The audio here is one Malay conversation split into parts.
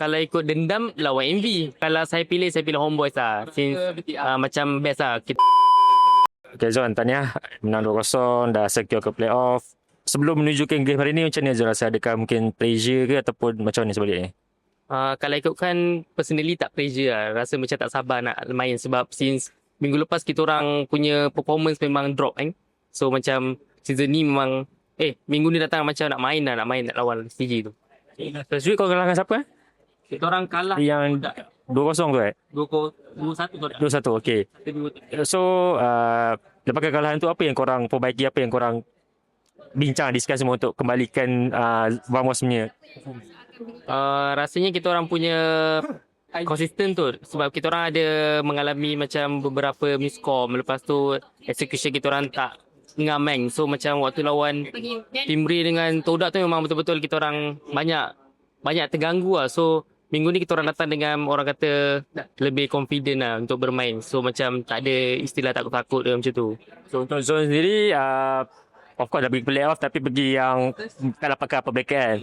kalau ikut dendam lawan MV. Kalau saya pilih saya pilih Homeboys lah. Since uh, macam best lah. Kita Okay Zon, tahniah. Menang 2-0, dah secure ke playoff. Sebelum menuju ke game hari ni, macam mana Zon rasa? Adakah mungkin pressure ke ataupun macam mana sebaliknya? Uh, kalau ikutkan personally tak pressure lah. Rasa macam tak sabar nak main sebab since minggu lepas kita orang punya performance memang drop kan. So macam season ni memang eh minggu ni datang macam nak main lah nak main nak lawan CG tu. Week kau kalah dengan siapa? eh? Kita orang kalah Yang 2-0 tu eh? 2-1 tu. 2-1, okay. So, uh, lepas kekalahan tu apa yang korang perbaiki, apa yang korang bincang, discuss semua untuk kembalikan uh, Vamos punya? Uh, rasanya kita orang punya konsisten tu. Sebab kita orang ada mengalami macam beberapa miscom lepas tu execution kita orang tak ngameng. So macam waktu lawan Timbri dengan Todak tu memang betul-betul kita orang banyak banyak terganggu lah. So minggu ni kita orang datang dengan orang kata lebih confident lah untuk bermain. So macam tak ada istilah takut-takut dia macam tu. So untuk Zon sendiri uh, Of course dah pergi playoff Tapi pergi yang Tak dapat pakai apa kan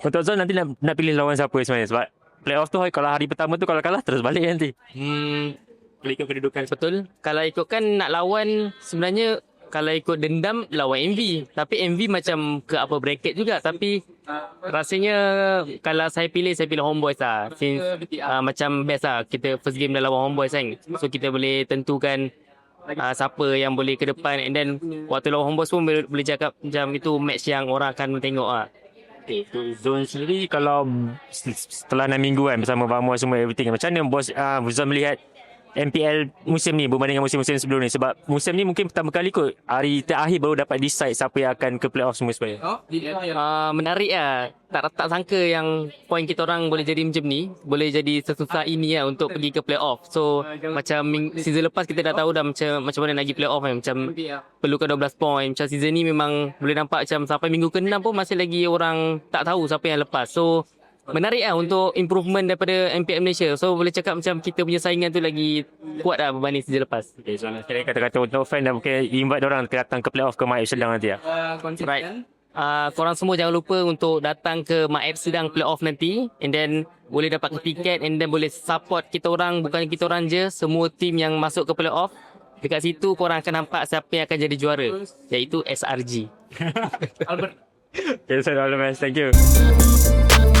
Untuk Zon nanti nak, nak pilih lawan siapa sebenarnya? Sebab playoff tu Kalau hari pertama tu Kalau kalah terus balik nanti. Hmm, Belikan kedudukan Betul. Kalau ikutkan nak lawan sebenarnya kalau ikut dendam lawan MV. Tapi MV macam ke apa bracket juga. Tapi rasanya kalau saya pilih saya pilih Homeboys lah. Since uh, macam best lah. Kita first game dah lawan Homeboys kan. So kita boleh tentukan uh, siapa yang boleh ke depan. And then waktu lawan Homeboys pun boleh, boleh cakap macam itu match yang orang akan tengok lah. okay, Untuk Zon sendiri Kalau Setelah 6 minggu kan Bersama Vamos semua everything Macam mana bos uh, Zon melihat MPL musim ni berbanding dengan musim-musim sebelum ni sebab musim ni mungkin pertama kali kot hari terakhir baru dapat decide siapa yang akan ke playoff semua sebenarnya. Uh, menarik lah. Tak, tak sangka yang poin kita orang boleh jadi macam ni. Boleh jadi sesusah ini lah untuk pergi ke playoff. So macam ming- season lepas kita dah tahu dah macam macam mana nak pergi playoff kan. Macam perlukan 12 poin. Macam season ni memang boleh nampak macam sampai minggu ke-6 pun masih lagi orang tak tahu siapa yang lepas. So menarik lah untuk improvement daripada MPL Malaysia. So boleh cakap macam kita punya saingan tu lagi kuat lah berbanding season lepas. Okay, so kira kata-kata untuk fan dan mungkin invite orang datang ke playoff ke Mak Sedang nanti lah. Right. Uh, korang semua jangan lupa untuk datang ke Maef Sedang playoff nanti and then boleh dapat tiket and then boleh support kita orang bukan kita orang je semua tim yang masuk ke playoff dekat situ korang akan nampak siapa yang akan jadi juara iaitu SRG Okay, so all the best. Thank you.